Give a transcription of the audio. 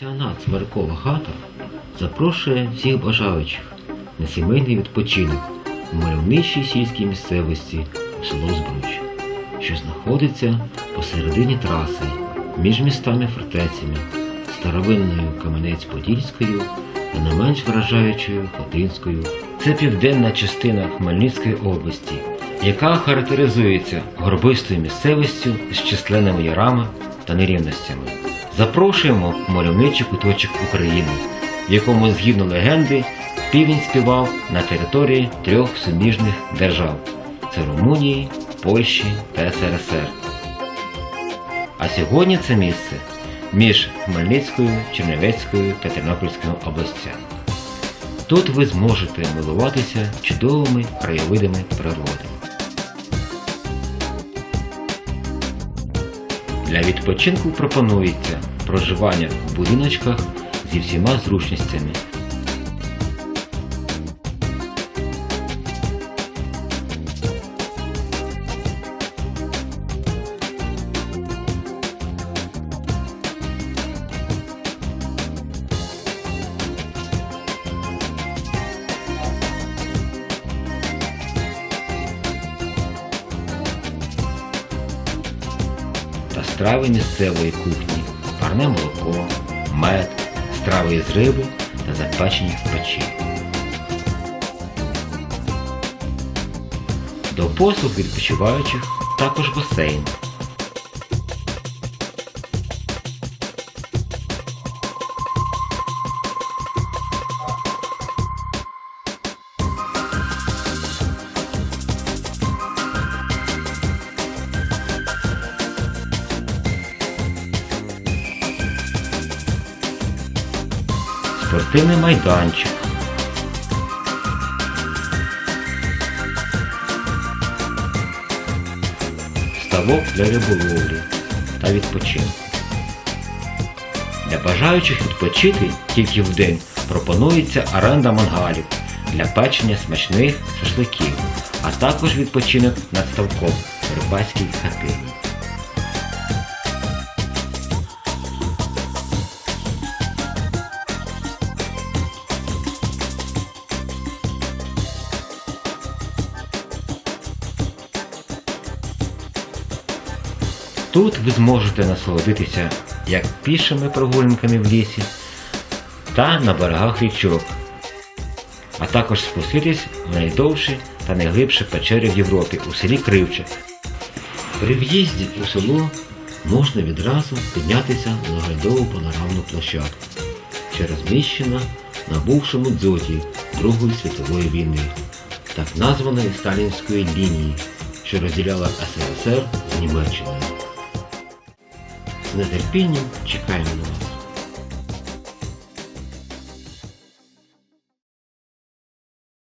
Пансіонат Смиркова хата запрошує всіх бажаючих на сімейний відпочинок у мальовничій сільській місцевості село Збруч, що знаходиться посередині траси між містами фортецями, старовинною Кам'янець-Подільською та не менш вражаючою Хотинською. Це південна частина Хмельницької області, яка характеризується горбистою місцевістю з численними ярами та нерівностями. Запрошуємо в мальовничий куточок України, в якому, згідно легенди, півень співав на території трьох суміжних держав це Румунії, Польщі та СРСР. А сьогодні це місце між Хмельницькою, Чернівецькою та Тернопільською областями. Тут ви зможете милуватися чудовими краєвидами природи. Для відпочинку пропонується проживання в будиночках зі всіма зручностями. страви місцевої кухні, парне молоко, мед, страви із риби та запечення в печі. До послуг відпочиваючих також басейн. Спортивний майданчик, ставок для риболовлі та відпочинку. Для бажаючих відпочити тільки в день пропонується оренда мангалів для печення смачних шашликів, а також відпочинок над ставком рибацькій хатині. Тут ви зможете насолодитися як пішими прогулянками в лісі та на берегах річок, а також спуститись в найдовші та найглибші печери в Європі у селі Кривче. При в'їзді у село можна відразу піднятися на оглядову панорамну площадку, що розміщена на бувшому дзоті Другої світової війни, так названої Сталінської лінії, що розділяла СРСР з Німеччиною. Нетерпінням чекаємо на вас.